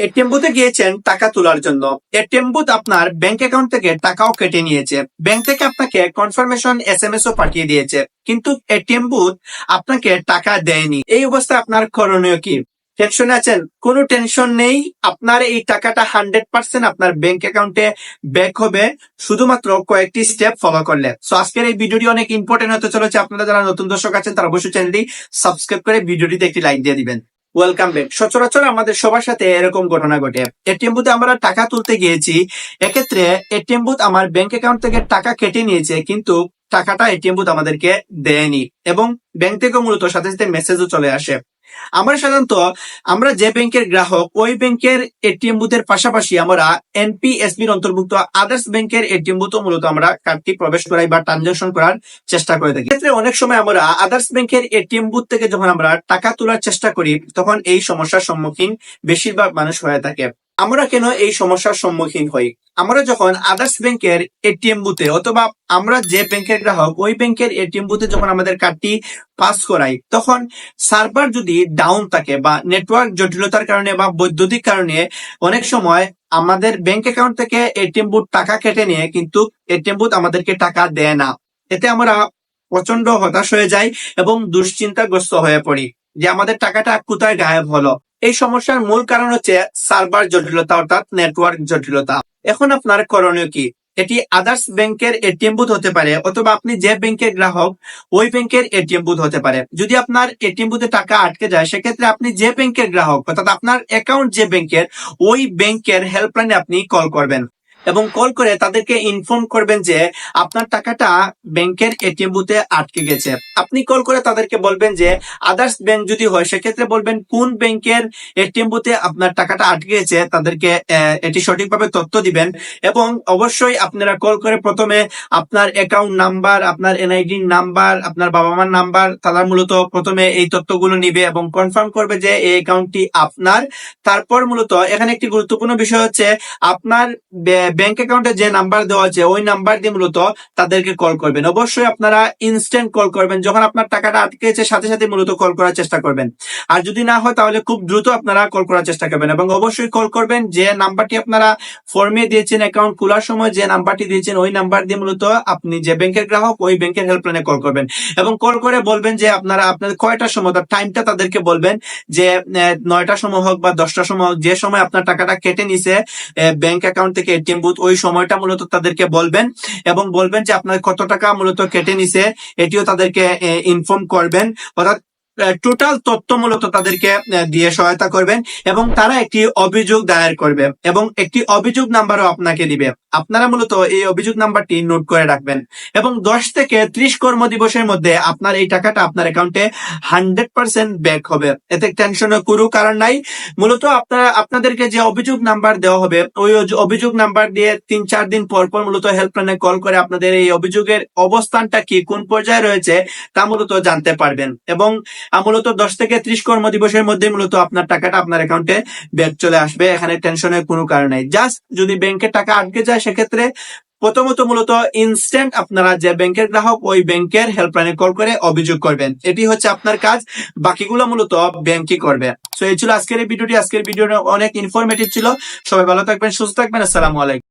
ATM বুথে গিয়েছেন টাকা তোলার জন্য। এটিএম বুথ আপনার ব্যাংক অ্যাকাউন্ট থেকে টাকাও কেটে নিয়েছে। ব্যাংক থেকে আপনাকে কনফার্মেশন এস এম এস ও পাঠিয়ে দিয়েছে। কিন্তু এটিএম বুথ আপনাকে টাকা দেয়নি। এই অবস্থায় আপনার করণীয় কি? টেনশনে আছেন কোনো টেনশন নেই। আপনার এই টাকাটা হান্ড্রেড পার্সেন্ট আপনার ব্যাংক অ্যাকাউন্টে ব্যাক হবে। শুধুমাত্র কয়েকটি স্টেপ ফলো করলে। সো আজকের এই ভিডিওটি অনেক ইম্পর্টেন্ট হতে চলেছে। আপনারা যারা নতুন দর্শক আছেন, তারা অবশ্যই চ্যানেলটি সাবস্ক্রাইব করে ভিডিওটিতে একটি লাইক দিয়ে দিবেন। ওয়েলকাম ব্যাক সচরাচর আমাদের সবার সাথে এরকম ঘটনা ঘটে। এটিএম বুথে আমরা টাকা তুলতে গিয়েছি। এক্ষেত্রে এটিএম বুথ আমার ব্যাংক অ্যাকাউন্ট থেকে টাকা কেটে নিয়েছে, কিন্তু টাকাটা এটিএম বুথ আমাদেরকে দেয়নি। এবং ব্যাংক থেকে মূলত সাথে সাথে মেসেজও চলে আসে। আমরা সাধারণত, আমরা যে ব্যাংকের গ্রাহক, ওই ব্যাংকের এটিএম বুথের পাশাপাশি আমরা এনপিএসবির অন্তর্ভুক্ত আদার্স ব্যাংকের এটিএম বুথও মূলত আমরা কার্ডটি প্রবেশ করাই বা ট্রানজাকশন করার চেষ্টা করে থাকি। ক্ষেত্রে অনেক সময় আমরা আদার্স ব্যাংকের এটিএম বুথ থেকে যখন আমরা টাকা তোলার চেষ্টা করি, তখন এই সমস্যার সম্মুখীন বেশিরভাগ মানুষ হয়ে থাকে। আমরা কেন এই সমস্যার সম্মুখীন হই? আমরা যখন আদার্স ব্যাংকের এটিএম বুথে অথবা আমরা যে ব্যাংকের গ্রাহক, ওই ব্যাংকের এটিএম বুথে যখন আমাদের কার্ডটি পাস করাই, তখন সার্ভার যদি ডাউন থাকে বা নেটওয়ার্ক জটিলতার কারণে বা বৈদ্যুতিক কারণে, অনেক সময় আমাদের ব্যাংক অ্যাকাউন্ট থেকে এটিএম বুথ টাকা কেটে নিয়ে কিন্তু এটিএম বুথ আমাদেরকে টাকা দেয় না। এতে আমরা প্রচণ্ড হতাশ হয়ে যাই এবং দুশ্চিন্তাগ্রস্ত হয়ে পড়ি যে আমাদের টাকাটা কোথায় গায়েব হলো। এই সমস্যার মূল কারণ হচ্ছে সার্ভার জটিলতা, অর্থাৎ নেটওয়ার্ক জটিলতা। এখন আপনার করণীয় কি? এটি আদার্স ব্যাংকের এটিএম বুথ হতে পারে, অথবা আপনি যে ব্যাংকের গ্রাহক, ওই ব্যাংকের এটিএম বুথ হতে পারে। যদি আপনার এটিএম বুথে টাকা আটকে যায়, সেক্ষেত্রে আপনি যে ব্যাংকের গ্রাহক, অর্থাৎ আপনার অ্যাকাউন্ট যে ব্যাংকের, ওই ব্যাংকের হেল্পলাইনে আপনি কল করবেন। এবং কল করে তাদেরকে ইনফর্ম করবেন যে আপনার টাকাটা ব্যাংকের এটিএম বুথে আটকে গেছে। আপনি কল করে তাদেরকে বলবেন যে আদার্স ব্যাংক যদি হয়, সেক্ষেত্রে বলবেন কোন ব্যাংকের এটিএম বুথে আপনার টাকাটা আটকে গেছে, তাদেরকে এটি সঠিকভাবে তথ্য দিবেন এবং অবশ্যই আপনারা কল করে প্রথমে আপনার অ্যাকাউন্ট নাম্বার আপনার এনআইডি নাম্বার আপনার বাবা মার নাম্বার তারা মূলত প্রথমে এই তথ্যগুলো নিবে এবং কনফার্ম করবে যে এই অ্যাকাউন্টটি আপনার। তারপর মূলত এখানে একটি গুরুত্বপূর্ণ বিষয় হচ্ছে, আপনার ব্যাংক অ্যাকাউন্টে যে নাম্বার দেওয়া আছে, ওই নাম্বার দিয়ে মূলত তাদেরকে কল করবেন। অবশ্যই আপনারা ইনস্ট্যান্ট কল করবেন। যখন আপনার টাকাটা আটকেছে সাথে সাথে মূলত কল করার চেষ্টা করবেন। আর যদি না হয়, তাহলে খুব দ্রুত আপনারা কল করার চেষ্টা করবেন এবং অবশ্যই কল করবেন যে নাম্বারটি আপনারা ফর্মে দিয়েছেন অ্যাকাউন্ট খোলার সময় যে নাম্বারটি দিয়েছেন, ওই নাম্বার দিয়ে মূলত আপনি যে ব্যাংকের গ্রাহক, ওই ব্যাংকের হেল্পলাইনে কল করবেন। এবং কল করে বলবেন যে আপনারা আপনাদের কয়টার সময়, তার টাইমটা তাদেরকে বলবেন যে নয়টার সময় হোক বা দশটার সময় হোক, যে সময় আপনার টাকাটা কেটে নিছে ব্যাংক অ্যাকাউন্ট থেকে এটিএম বুথ ওই সময়টা মূলত তাদেরকে বলবেন এবং বলবেন যে আপনার কত টাকা মূলত কেটে নিছে, এটিও তাদেরকে ইনফর্ম করবেন। অর্থাৎ টোটাল তথ্য মূলত তাদেরকে দিয়ে সহায়তা করবেন এবং তারা একটি অভিযোগ দায়ের করবে এবং একটি অভিযোগ নাম্বারও আপনাকে দিবে। আপনারা মূলত এই অভিযোগ নাম্বারটি নোট করে রাখবেন এবং দশ থেকে ত্রিশ কর্ম দিবসের মধ্যে আপনার এই টাকাটা আপনার অ্যাকাউন্টে হান্ড্রেড পার্সেন্ট ব্যাক হবে। এতে টেনশনের কোনো কারণ নাই। মূলত আপনারা, আপনাদেরকে যে অভিযোগ নাম্বার দেওয়া হবে, ওই অভিযোগ নাম্বার দিয়ে তিন চার দিন পর পর মূলত হেল্পলাইনে কল করে আপনাদের এই অভিযোগের অবস্থানটা কি কোন পর্যায়ে রয়েছে তা মূলত জানতে পারবেন। এবং মূলত দশ থেকে ত্রিশ কর্ম দিবসের মধ্যে মূলত আপনার টাকাটা আপনার অ্যাকাউন্টে ব্যাক চলে আসবে, এখানে টেনশনের কোনো কারণ নাই। জাস্ট যদি ব্যাংকের টাকা আটকে যায়, সেক্ষেত্রে প্রথমত মূলত ইনস্ট্যান্ট আপনারা যে ব্যাংকের গ্রাহক, ওই ব্যাংকের হেল্পলাইনে কল করে অভিযোগ করবেন। এটি হচ্ছে আপনার কাজ, বাকিগুলো মূলত ব্যাংকই করবে। তো এই ছিল আজকের এই ভিডিওটি আজকের ভিডিওটা অনেক ইনফরমেটিভ ছিল। সবাই ভালো থাকবেন, সুস্থ থাকবেন। আসসালামু আলাইকুম।